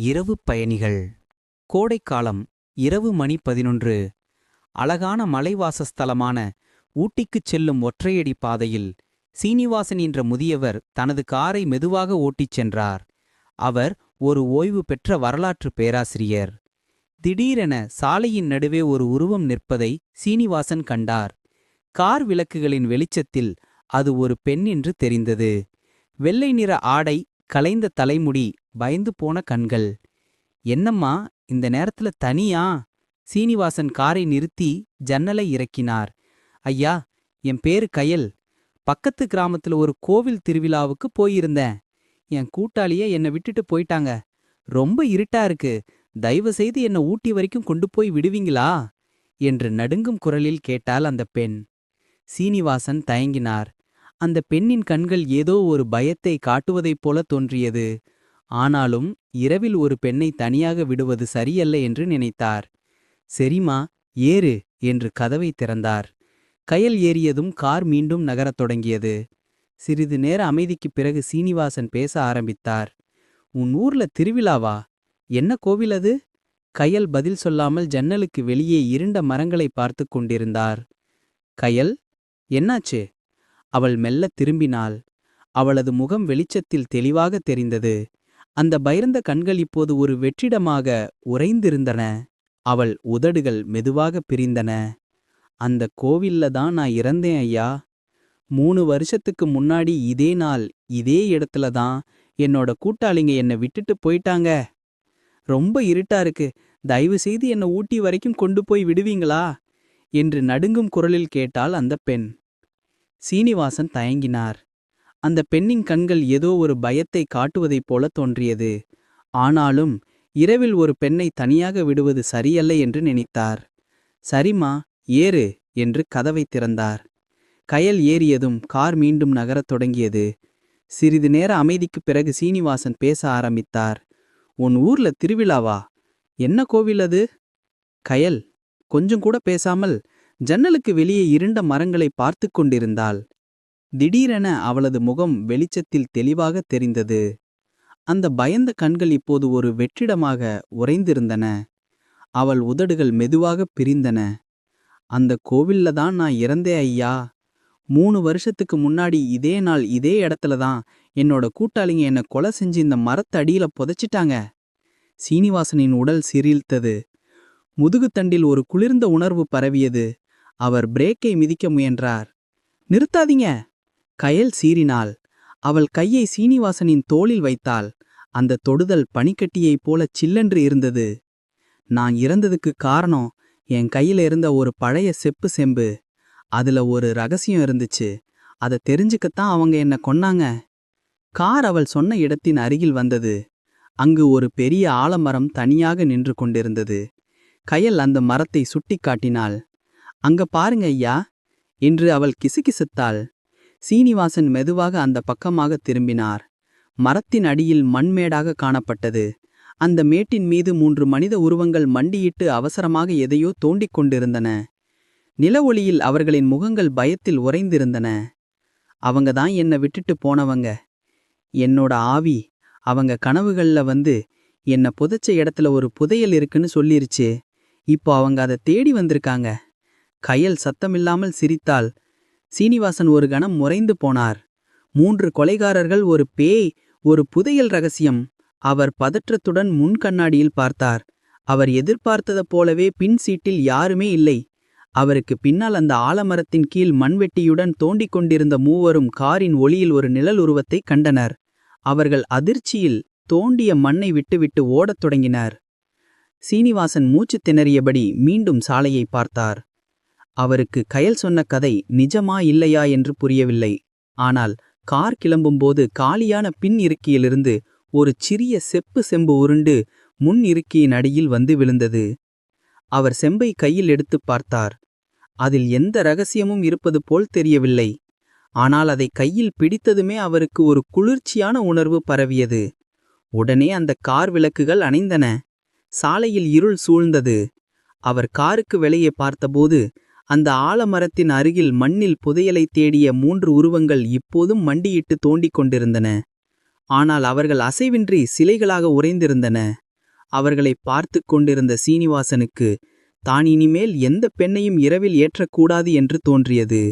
இரவு பயணிகள். கோடைக்காலம் இரவு மணி பதினொன்று. அழகான மலைவாசஸ்தலமான ஊட்டிக்குச் செல்லும் ஒற்றையடி பாதையில் சீனிவாசன் என்ற முதியவர் தனது காரை மெதுவாக ஓட்டிச் சென்றார். அவர் ஒரு ஓய்வு பெற்ற வரலாற்று பேராசிரியர். திடீரென சாலையின் நடுவே ஒரு உருவம் நிற்பதை சீனிவாசன் கண்டார். கார் விளக்குகளின் வெளிச்சத்தில் அது ஒரு பெண் என்று தெரிந்தது. வெள்ளை நிற ஆடை கலைந்த தலைமுடி பயந்து போன கண்கள். என்னம்மா இந்த நேரத்துல தனியா? சீனிவாசன் காரை நிறுத்தி ஜன்னலை இறக்கினார். ஐயா என் பேரு கயல். பக்கத்து கிராமத்துல ஒரு கோவில் திருவிழாவுக்கு போயிருந்தேன். என் கூட்டாளிய என்னை விட்டுட்டு போயிட்டாங்க. ரொம்ப இருட்டா இருக்கு. தயவு செய்து என்னை ஊட்டி வரைக்கும் கொண்டு போய் விடுவீங்களா? என்று நடுங்கும் குரலில் கேட்டாள் அந்த பெண். சீனிவாசன் தயங்கினார். அந்த பெண்ணின் கண்கள் ஏதோ ஒரு பயத்தை காட்டுவதைப் போல தோன்றியது. ஆனாலும் இரவில் ஒரு பெண்ணை தனியாக விடுவது சரியல்ல என்று நினைத்தார். சரிமா ஏறு என்று கதவை திறந்தார். கயல் ஏறியதும் கார் மீண்டும் நகரத் தொடங்கியது. சிறிது நேர அமைதிக்குப் பிறகு சீனிவாசன் பேச ஆரம்பித்தார். உன் ஊர்ல திருவிழாவா என்ன கோவில் அது? கயல் பதில் சொல்லாமல் ஜன்னலுக்கு வெளியே இருண்ட மரங்களை பார்த்து கொண்டிருந்தார். கயல் என்னாச்சு? அவள் மெல்ல திரும்பினாள். அவளது முகம் வெளிச்சத்தில் தெளிவாக தெரிந்தது. அந்த பயிர்ந்த கண்கள் இப்போது ஒரு வெற்றிடமாக உறைந்திருந்தன. அவள் உதடுகள் மெதுவாக பிரிந்தன. அந்த கோவில்ல தான் நான் இறந்தேன் ஐயா. மூணு வருஷத்துக்கு முன்னாடி இதே நாள் இதே இடத்துல தான் என்னோட கூட்டாளிங்க என்னை விட்டுட்டு போயிட்டாங்க. ரொம்ப இருட்டா இருக்கு. தயவு செய்து என்னை ஊட்டி வரைக்கும் கொண்டு போய் விடுவீங்களா? என்று நடுங்கும் குரலில் கேட்டாள் அந்த பெண். சீனிவாசன் தயங்கினார். அந்த பெண்ணின் கண்கள் ஏதோ ஒரு பயத்தை காட்டுவதைப் போல தோன்றியது. ஆனாலும் இரவில் ஒரு பெண்ணை தனியாக விடுவது சரியல்ல என்று நினைத்தார். சரிம்மா ஏறு என்று கதவை திறந்தார். கயல் ஏறியதும் கார் மீண்டும் நகரத் தொடங்கியது. சிறிது நேர அமைதிக்குப் பிறகு சீனிவாசன் பேச ஆரம்பித்தார். உன் ஊர்ல திருவிழாவா? என்ன கோவில் அது? கயல் கொஞ்சம் கூட பேசாமல் ஜன்னலுக்கு வெளியே இருண்ட மரங்களை பார்த்து கொண்டிருந்தாள். திடீரென அவளது முகம் வெளிச்சத்தில் தெளிவாக தெரிந்தது. அந்த பயந்த கண்கள் இப்போது ஒரு வெற்றிடமாக உறைந்திருந்தன. அவள் உதடுகள் மெதுவாக பிரிந்தன. அந்த கோவில்ல தான் நான் இறந்தே ஐயா. மூணு வருஷத்துக்கு முன்னாடி இதே நாள் இதே இடத்துல தான் என்னோட கூட்டாளிங்க என்னை கொலை செஞ்சு இந்த மரத்தடியில புதைச்சிட்டாங்க. சீனிவாசனின் உடல் சிரிழ்த்தது முதுகுத்தண்டில் ஒரு குளிர்ந்த உணர்வு பரவியது. அவர் பிரேக்கை மிதிக்க முயன்றார். நிறுத்தாதீங்க! கயல் சீறினாள். அவள் கையை சீனிவாசனின் தோளில் வைத்தாள். அந்த தொடுதல் பனிக்கட்டியைப் போல சில்லென்று இருந்தது. நான் இறந்ததுக்கு காரணம் என் கையில இருந்த ஒரு பழைய செப்பு செம்பு. அதுல ஒரு ரகசியம் இருந்துச்சு. அதை தெரிஞ்சுக்கத்தான் அவங்க என்ன கொன்னாங்க. கார் அவள் சொன்ன இடத்தின் அருகில் வந்தது. அங்கு ஒரு பெரிய ஆலமரம் தனியாக நின்று கொண்டிருந்தது. கயல் அந்த மரத்தை சுட்டிக் காட்டினாள். அங்க பாருங்க ஐயா என்று அவள் கிசுகிசுத்தாள். சீனிவாசன் மெதுவாக அந்த பக்கமாக திரும்பினார். மரத்தின் அடியில் மண்மேடாக காணப்பட்டது. அந்த மேட்டின் மீது மூன்று மனித உருவங்கள் மண்டியிட்டு அவசரமாக எதையோ தோண்டிக் கொண்டிருந்தன. நில ஒளியில் அவர்களின் முகங்கள் பயத்தில் உறைந்திருந்தன. அவங்க தான் என்னை விட்டுட்டு போனவங்க. என்னோட ஆவி அவங்க கனவுகள்ல வந்து என்னை புதைச்ச இடத்துல ஒரு புதையல் இருக்குன்னு சொல்லிருச்சு. இப்போ அவங்க அதை தேடி வந்திருக்காங்க. கையல் சத்தமில்லாமல் சிரித்தால் சீனிவாசன் ஒரு கணம் முறைந்து போனார். மூன்று கொலைகாரர்கள் ஒரு பேய் ஒரு புதையல் ரகசியம். அவர் பதற்றத்துடன் முன் கண்ணாடியில் பார்த்தார். அவர் எதிர்பார்த்ததைப் போலவே பின் சீட்டில் யாருமே இல்லை. அவருக்கு பின்னால் அந்த ஆலமரத்தின் கீழ் மண்வெட்டியுடன் தோண்டிக் கொண்டிருந்த மூவரும் காரின் ஒளியில் ஒரு நிழல் உருவத்தைக் கண்டனர். அவர்கள் அதிர்ச்சியில் தோண்டிய மண்ணை விட்டுவிட்டு ஓடத் தொடங்கினர். சீனிவாசன் மூச்சு திணறியபடி மீண்டும் சாலையை பார்த்தார். அவருக்கு கயல் சொன்ன கதை நிஜமா இல்லையா என்று புரியவில்லை. ஆனால் கார் கிளம்பும்போது காலியான பின் இருக்கியிலிருந்து ஒரு சிறிய செப்பு செம்பு உருண்டு முன் இருக்கியின் அடியில் வந்து விழுந்தது. அவர் செம்பை கையில் எடுத்துப் பார்த்தார். அதில் எந்த ரகசியமும் இருப்பது போல் தெரியவில்லை. ஆனால் அதை கையில் பிடித்ததுமே அவருக்கு ஒரு குளிர்ச்சியான உணர்வு பரவியது. உடனே அந்த கார் விளக்குகள் அணைந்தன. சாலையில் இருள் சூழ்ந்தது. அவர் காருக்கு வெளியே பார்த்தபோது அந்த ஆலமரத்தின் அருகில் மண்ணில் புதையலை தேடிய மூன்று உருவங்கள் இப்போதும் மண்டியிட்டு தோண்டிக் கொண்டிருந்தன. ஆனால் அவர்கள் அசைவின்றி சிலைகளாக உறைந்திருந்தன. அவர்களை பார்த்து கொண்டிருந்த சீனிவாசனுக்கு தான் இனிமேல் எந்த பெண்ணையும் இரவில் ஏற்றக்கூடாது என்று தோன்றியது.